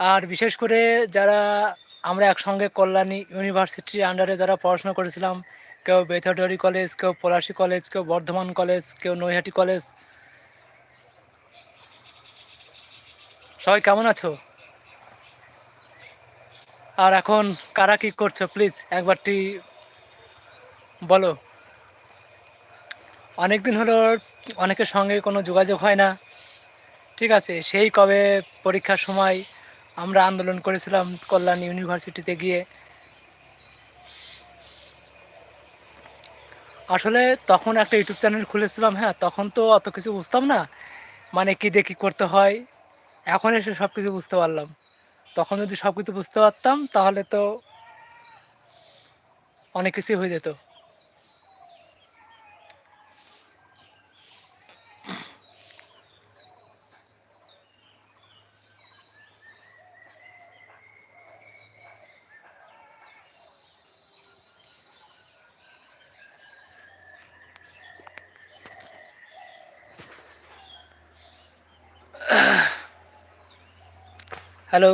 আর বিশেষ করে যারা আমরা একসঙ্গে কল্যাণী ইউনিভার্সিটির আন্ডারে যারা পড়াশোনা করেছিলাম, কেউ বেথরডরি কলেজ কেউ পলাশী কলেজ কেউ বর্ধমান কলেজ কেউ নৈহাটি কলেজ সবাই কেমন আছো? আর এখন কারা কি করছ? প্লিজ একবারটি বলো। অনেক দিন হলো অনেকের সঙ্গে কোনো যোগাযোগ হয় না। ঠিক আছে, সেই কবে পরীক্ষার সময় আমরা আন্দোলন করেছিলাম কল্যাণ ইউনিভার্সিটিতে গিয়ে। আসলে তখন একটা ইউটিউব চ্যানেল খুলেছিলাম হ্যাঁ তখন তো অত কিছু বুঝতাম না মানে কী দিয়ে কী করতে হয়। এখন এসে সব কিছু বুঝতে পারলাম। তখন যদি সব কিছু বুঝতে পারতাম, তাহলে তো অনেক কিছুই হয়ে যেত। হ্যালো